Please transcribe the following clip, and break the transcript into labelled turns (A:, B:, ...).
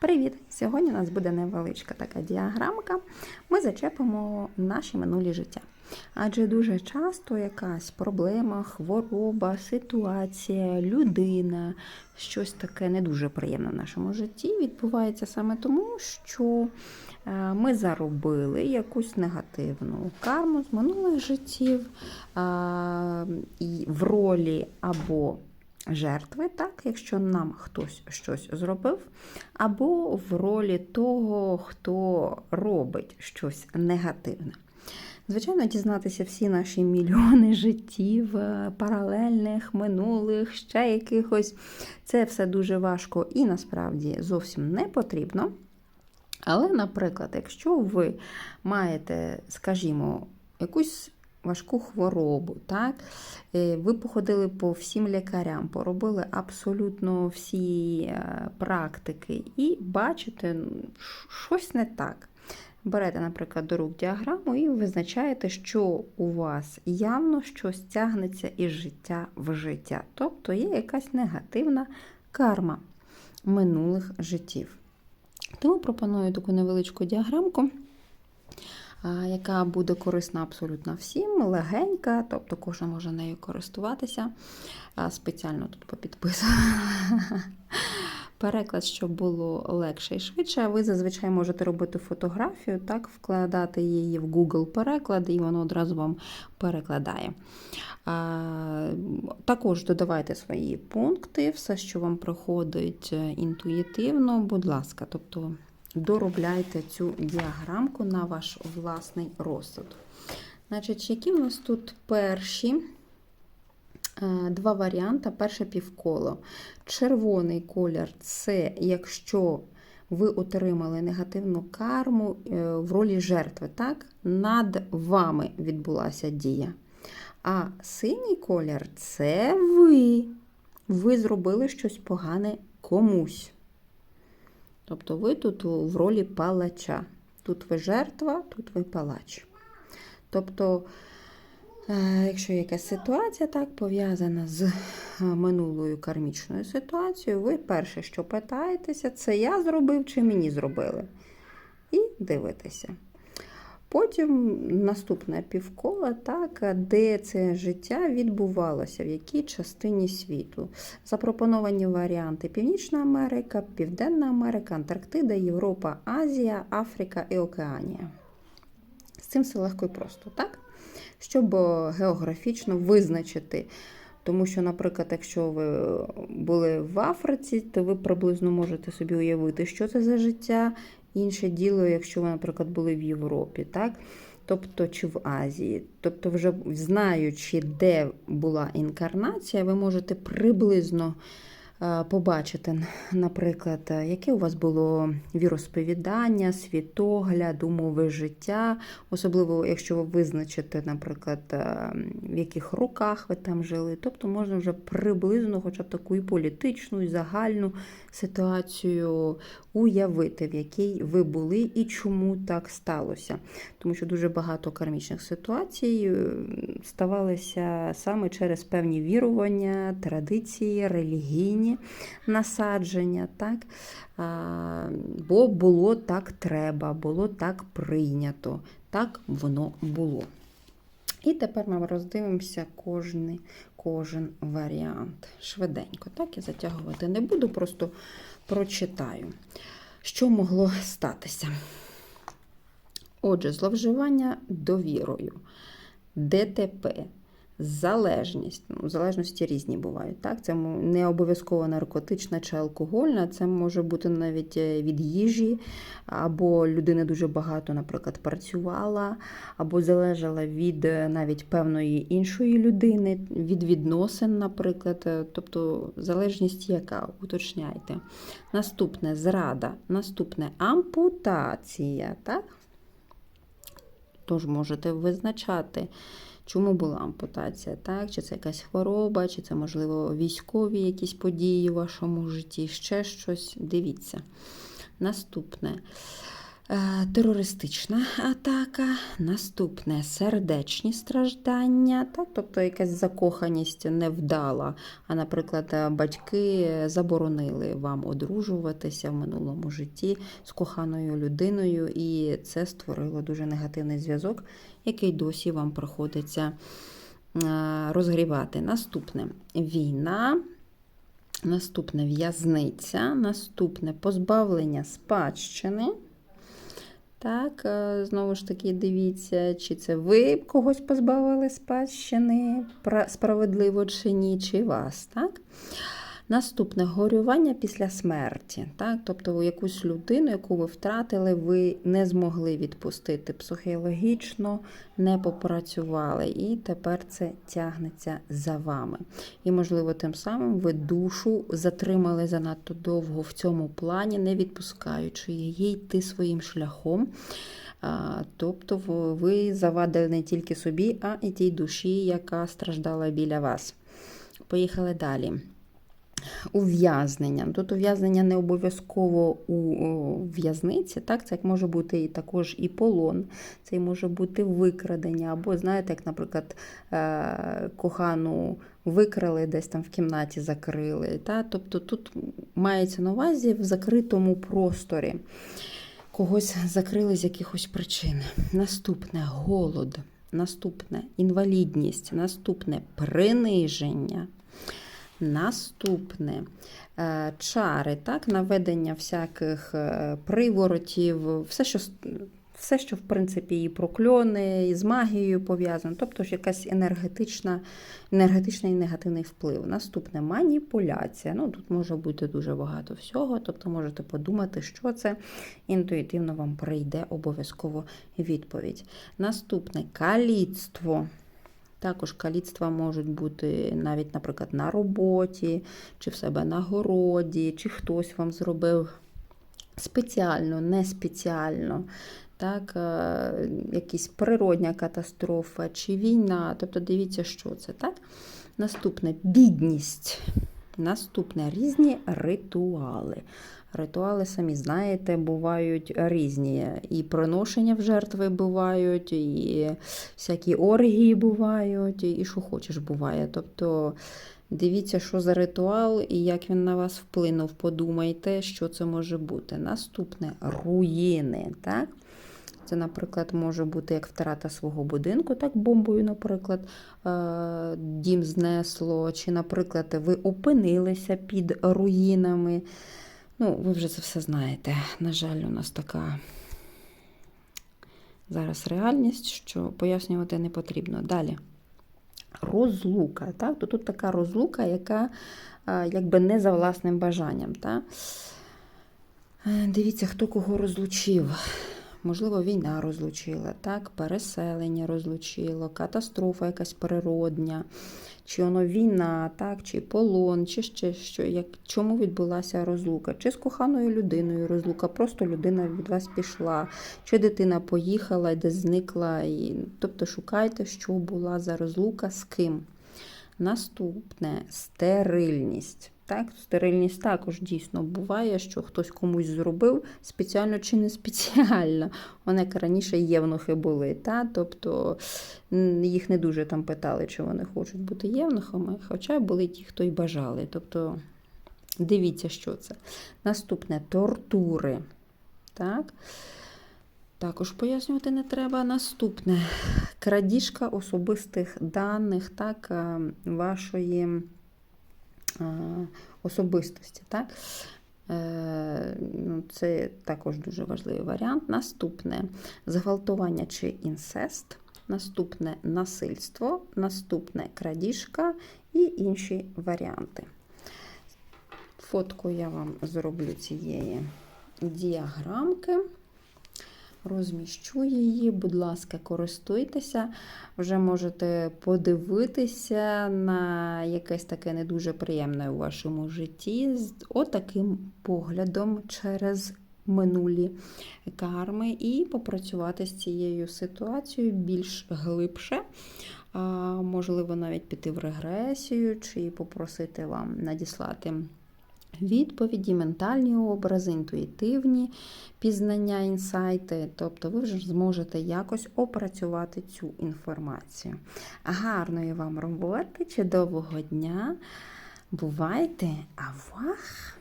A: Привіт! Сьогодні у нас буде невеличка така діаграмка. Ми зачепимо наші минулі життя. Адже дуже часто якась проблема, хвороба, ситуація, людина, щось таке не дуже приємне в нашому житті відбувається саме тому, що е, ми заробили якусь негативну карму з минулих життів в ролі або жертви, так, якщо нам хтось щось зробив, або в ролі того, хто робить щось негативне. Звичайно, дізнатися всі наші мільйони життів, е, паралельних, минулих, ще якихось. Це все дуже важко і насправді зовсім не потрібно. Але, наприклад, якщо ви маєте, скажімо, якусь важку хворобу, так? Е, ви походили по всім лікарям, поробили абсолютно всі е, практики і бачите, щось не так. Берете, наприклад, до рук діаграму і визначаєте, що у вас явно щось тягнеться із життя в життя. Тобто є якась негативна карма минулих життів. Тому пропоную таку невеличку діаграмку, яка буде корисна абсолютно всім, легенька, тобто кожен може нею користуватися. Спеціально тут попідписувала. Переклад, щоб було легше і швидше, ви зазвичай можете робити фотографію, так, вкладати її в Google переклад, і воно одразу вам перекладає. А, Також додавайте свої пункти, все, що вам приходить е, інтуїтивно, будь ласка, тобто доробляйте цю діаграмку на ваш власний розсуд. Значить, які в нас тут перші? Два варіанти. Перше півколо. Червоний колір це якщо ви отримали негативну карму е, в ролі жертви. так? Над вами відбулася дія. А синій колір це ви. Ви зробили щось погане комусь. Тобто ви тут в ролі палача. Тут ви жертва, тут ви палач. Тобто. Якщо якась ситуація так пов'язана з минулою кармічною ситуацією, ви перше, що питаєтеся, це я зробив чи мені зробили. І дивитеся. Потім наступне півкола, так, де це життя відбувалося, в якій частині світу. Запропоновані варіанти: Північна Америка, Південна Америка, Антарктида, Європа, Азія, Африка і Океанія. З цим все легко і просто, так? щоб географічно визначити. Тому що, наприклад, якщо ви були в Африці, то ви приблизно можете собі уявити, що це за життя. Інше діло, якщо ви, наприклад, були в Європі, так? Тобто, чи в Азії. Тобто, вже знаючи, де була інкарнація, ви можете приблизно побачити, наприклад, яке у вас було віросповідання, світогляд, умови життя, особливо, якщо ви визначите, наприклад, е, в яких роках ви там жили. Тобто можна вже приблизно, хоча б таку і політичну, і загальну ситуацію уявити, в якій ви були і чому так сталося. Тому що дуже багато кармічних ситуацій е, ставалися саме через певні вірування, традиції, релігійні насадження. так? Бо було так треба, було так прийнято, так воно було. І тепер ми роздивимося кожен, кожен варіант. Швиденько, так, я затягувати не буду, просто прочитаю, що могло статися. Отже, зловживання довірою, ДТП, залежність. Ну, Залежності різні бувають. Так? Це не обов'язково наркотична чи алкогольна, це може бути навіть е, від їжі, або людина дуже багато, наприклад, працювала, або залежала від е, навіть певної іншої людини, від відносин, наприклад. Е, тобто залежність яка? Уточняйте. Наступне зрада, наступне ампутація. так? Тож можете визначати. Чому була ампутація? Так? Чи це якась хвороба, чи це, можливо, військові якісь події у вашому житті, ще щось. Дивіться. Наступне. Е, Терористична атака, наступне сердечні страждання, так? тобто якась закоханість невдала. А, наприклад, батьки заборонили вам одружуватися в минулому житті з коханою людиною, і це створило дуже негативний зв'язок, який досі вам приходиться е, розгрівати. Наступне війна. Наступне в'язниця, наступне позбавлення спадщини. Так, е, знову ж таки, дивіться, чи це ви когось позбавили спадщини, справедливо чи ні, чи вас. Так? Наступне горювання після смерті. Так? Тобто якусь людину, яку ви втратили, ви не змогли відпустити психологічно, не попрацювали, і тепер це тягнеться за вами. І, можливо, тим самим ви душу затримали занадто довго в цьому плані, не відпускаючи її йти своїм шляхом. Тобто ви завадили не тільки собі, а і тій душі, яка страждала біля вас. Поїхали далі. Ув'язнення. Тут ув'язнення не обов'язково у в'язниці, так? Це може бути і також і полон, це і може бути викрадення, або, знаєте, як, наприклад, е, кохану викрали, десь там в кімнаті закрили. Та? Тобто тут мається на увазі в закритому просторі. Когось закрили з якихось причин. Наступне голод, наступне інвалідність, наступне приниження. Наступне е, чари, так, наведення всяких е, приворотів, все, що, все, що в принципі і прокльони, і з магією пов'язано, тобто ж якась енергетична, енергетичний і негативний вплив. Наступне маніпуляція. Ну, тут може бути дуже багато всього, тобто можете подумати, що це. Інтуїтивно вам прийде обов'язково відповідь. Наступне каліцтво. Також каліцтва можуть бути навіть, наприклад, на роботі, чи в себе на городі, чи хтось вам зробив спеціально, не спеціально. Так, е, якась природня катастрофа чи війна. Тобто дивіться, що це. Так? Наступне бідність. Наступне різні ритуали. Ритуали, самі знаєте, бувають різні. І приношення в жертви бувають, і всякі оргії бувають, і що хочеш буває. Тобто дивіться, що за ритуал і як він на вас вплинув. Подумайте, що це може бути. Наступне руїни. Так? Це, наприклад, може бути як втрата свого будинку, так бомбою, наприклад, е, дім знесло, чи, наприклад, ви опинилися під руїнами. Ну, ви вже це все знаєте. На жаль, у нас така зараз реальність, що пояснювати не потрібно. Далі. Розлука. Так? То тут така розлука, яка якби не за власним бажанням. Так? Е, Дивіться, хто кого розлучив. Можливо, війна розлучила, так, переселення розлучило, катастрофа якась природня, чи воно війна, так, чи полон, чи ще що. Як, чому відбулася розлука? Чи з коханою людиною розлука, просто людина від вас пішла, чи дитина поїхала десь зникла. І, тобто шукайте, що була за розлука з ким. Наступне стерильність. Так, стерильність також дійсно буває, що хтось комусь зробив спеціально чи не спеціально. Вони як раніше євнухи були. Та? Тобто їх не дуже там питали, чи вони хочуть бути євнухами, хоча були ті, хто й бажали. Тобто дивіться, що це. Наступне тортури. Так? Також пояснювати не треба. Наступне крадіжка особистих даних, так, е, вашої особистості. Так? Е, ну, Це також дуже важливий варіант. Наступне зґвалтування чи інцест, наступне насильство, наступне крадіжка і інші варіанти. Фотку я вам зроблю цієї діаграмки. Розміщу її, будь ласка, користуйтеся. Вже можете подивитися на якесь таке не дуже приємне у вашому житті з отаким поглядом через минулі карми і попрацювати з цією ситуацією більш глибше. Можливо, навіть піти в регресію чи попросити вам надіслати відповіді, ментальні образи, інтуїтивні пізнання, інсайти. Тобто ви вже зможете якось опрацювати цю інформацію. Гарної вам роботи, чудового дня! Бувайте! А вах!